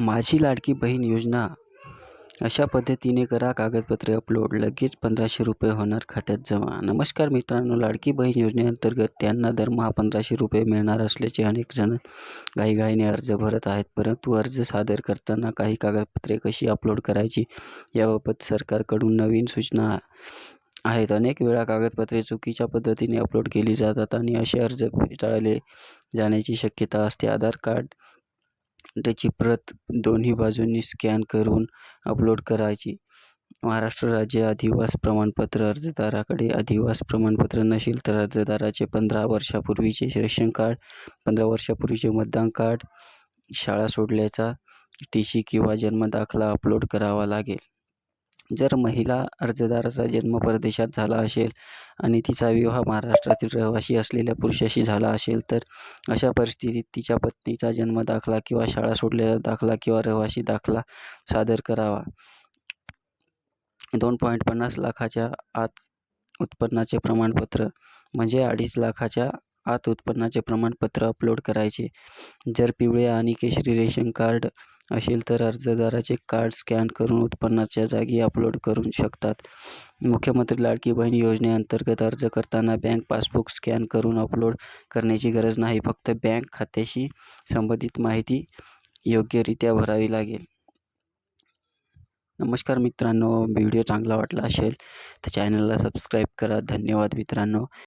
माझी लाडकी बहीण योजना अशा पद्धतीने करा कागदपत्रे अपलोड लगेच पंधराशे रुपये होणार खात्यात जमा. नमस्कार मित्रांनो लाडकी बहीण योजनेअंतर्गत त्यांना दरमहा पंधराशे रुपये मिळणार असल्याचे अनेक जण घाईघाईने अर्ज भरत आहेत. परंतु अर्ज सादर करताना काही कागदपत्रे कशी अपलोड करायची याबाबत सरकारकडून नवीन सूचना आहेत. अनेक वेळा कागदपत्रे चुकीच्या पद्धतीने अपलोड केली जातात आणि असे अर्ज फेटाळले जाण्याची शक्यता असते. आधार कार्ड त्याची प्रत दोन्ही बाजूंनी स्कॅन करून अपलोड करायची. महाराष्ट्र राज्य अधिवास प्रमाणपत्र अर्जदाराकडे अधिवास प्रमाणपत्र नसेल तर अर्जदाराचे पंधरा वर्षापूर्वीचे रेशन कार्ड पंधरा वर्षापूर्वीचे मतदान कार्ड शाळा सोडल्याचा टी सी किंवा जन्मदाखला अपलोड करावा लागेल. जर महिला अर्जदाराचा जन्म परदेशात झाला असेल आणि तिचा विवाह महाराष्ट्रातील रहिवाशी असलेल्या पुरुषाशी झाला असेल तर अशा परिस्थितीत तिच्या पत्नीचा जन्म दाखला किंवा शाळा सोडलेला दाखला किंवा रहिवाशी दाखला सादर करावा. दोन पॉईंट पन्नास लाखाच्या आत उत्पन्नाचे प्रमाणपत्र म्हणजे अडीच लाखाच्या आत उत्पन्नाचे प्रमाणपत्र अपलोड करायचे. जर पिवळे आणि केशरी रेशन कार्ड असेल तर अर्जदाराचे कार्ड स्कॅन करून उत्पन्नाच्या जागी अपलोड करू शकतात. मुख्यमंत्री लाडकी बहीण योजनेअंतर्गत अर्ज करताना बँक पासबुक स्कॅन करून अपलोड करण्याची गरज नाही फक्त बँक खात्याशी संबंधित माहिती योग्यरित्या भरावी लागेल. नमस्कार मित्रांनो व्हिडिओ चांगला वाटला असेल तर चॅनलला सबस्क्राईब करा. धन्यवाद मित्रांनो.